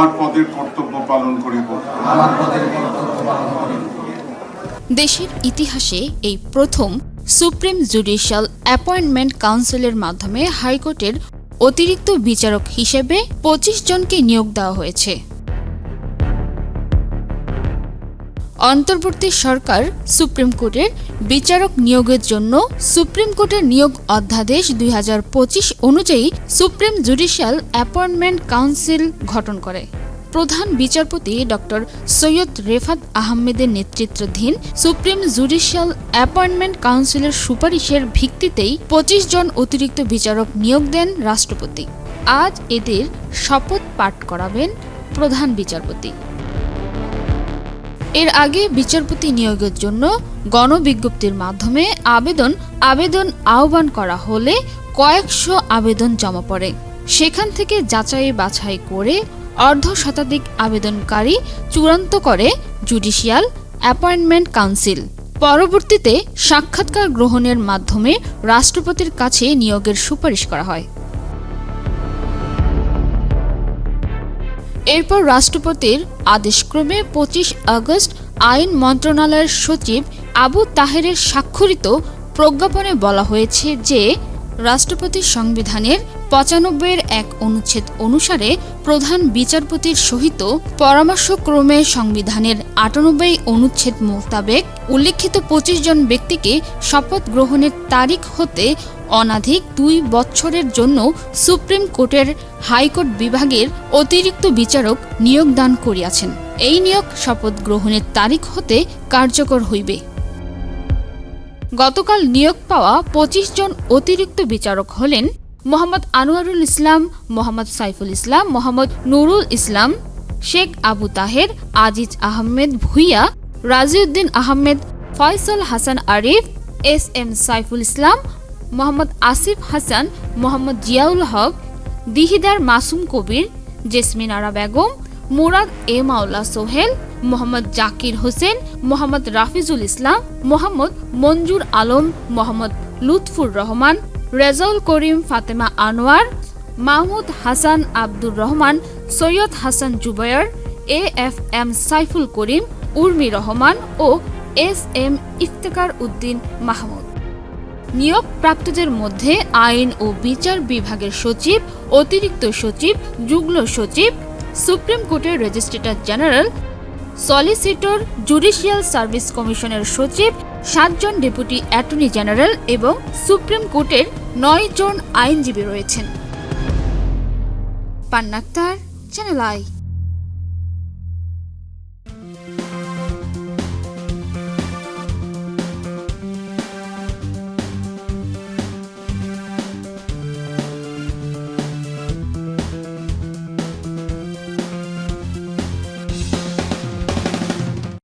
আমার পদের কর্তব্য পালন করিব। আমার পদের কর্তব্য পালন করিব। দেশের ইতিহাসে এই প্রথম সুপ্রিম জুডিশিয়াল অ্যাপয়েন্টমেন্ট কাউন্সিলের মাধ্যমে হাইকোর্টের অতিরিক্ত বিচারক হিসেবে পঁচিশ জনকে নিয়োগ দেওয়া হয়েছে। অন্তর্বর্তী সরকার সুপ্রিম কোর্টের বিচারক নিয়োগের জন্য সুপ্রিম কোর্টের নিয়োগ অধ্যাদেশ দুই হাজার পঁচিশ অনুযায়ী সুপ্রিম জুডিশিয়াল অ্যাপয়েন্টমেন্ট কাউন্সিল গঠন করে। প্রধান বিচারপতি ডক্টর সৈয়দ রেফাত আহমেদের নেতৃত্বাধীন সুপ্রিম জুডিশিয়াল অ্যাপয়েন্টমেন্ট কাউন্সিলের সুপারিশের ভিত্তিতেই পঁচিশ জন অতিরিক্ত বিচারক নিয়োগ দেন রাষ্ট্রপতি। আজ এদের শপথ পাঠ করাবেন প্রধান বিচারপতি। এর আগে বিচারপতি নিয়োগের জন্য গণবিজ্ঞপ্তির মাধ্যমে আবেদন আবেদন আহ্বান করা হলে কয়েকশো আবেদন জমা পড়ে। সেখান থেকে যাচাই বাছাই করে অর্ধ শতাধিক আবেদনকারী চূড়ান্ত করে জুডিশিয়াল অ্যাপয়েন্টমেন্ট কাউন্সিল। পরবর্তীতে সাক্ষাৎকার গ্রহণের মাধ্যমে রাষ্ট্রপতির কাছে নিয়োগের সুপারিশ করা হয়। এরপর রাষ্ট্রপতির আদেশক্রমে পঁচিশ আগস্ট আইন মন্ত্রণালয়ের সচিব আবু তাহেরের স্বাক্ষরিত প্রজ্ঞাপনে বলা হয়েছে যে, রাষ্ট্রপতির সংবিধানের পঁচানব্বইয়ের এক অনুচ্ছেদ অনুসারে প্রধান বিচারপতির সহিত পরামর্শক্রমে সংবিধানের আটানব্বই অনুচ্ছেদ মোতাবেক উল্লেখিত পঁচিশ জন ব্যক্তিকে শপথ গ্রহণের তারিখ হতে অনাধিক দুই বছরের জন্য সুপ্রিম কোর্টের হাইকোর্ট বিভাগের অতিরিক্ত বিচারক নিয়োগ দান করিয়াছেন। এই নিয়োগ শপথ গ্রহণের তারিখ হতে কার্যকর হইবে। গতকাল নিয়োগ পাওয়া পঁচিশ জন অতিরিক্ত বিচারক হলেন Mohammad Anwarul Islam, Mohammad Saiful Islam, Mohammad Nurul Islam, Sheikh Abu Taher, Aziz Ahmed Bhuiyan, Raziuddin Ahmed, Faisal Hasan Arif, S M Saiful Islam Mohammad Asif Hasan, Mohammad Ziaul Haque, Dihidar Masum Kabir, Jesmin Ara Begum, Murad e Maula Sohel, Mohammad Zakir Hossain, Mohammad Rafijul Islam, Mohammad Manzur Alam, Mohammad Lutfur Rahman, Rezaul Karim Fatema Anwar, Mahmud Hasan Abdur Rahman, Syed Hasan Zubair A F M Saiful Karim, Urmi Rahman O S M Iftekhar Uddin Mahmud. নিয়োগ প্রাপ্তদের মধ্যে আইন ও বিচার বিভাগের সচিব, অতিরিক্ত সচিব, যুগ্ম সচিব, সুপ্রিম কোর্টের registrar general, solicitor, judicial service কমিশনের সচিব, সাতজন ডেপুটি অ্যাটর্নি জেনারেল এবং সুপ্রিম কোর্টের নয় জন আইনজীবী রয়েছেন। Panna Akhtar, channel I.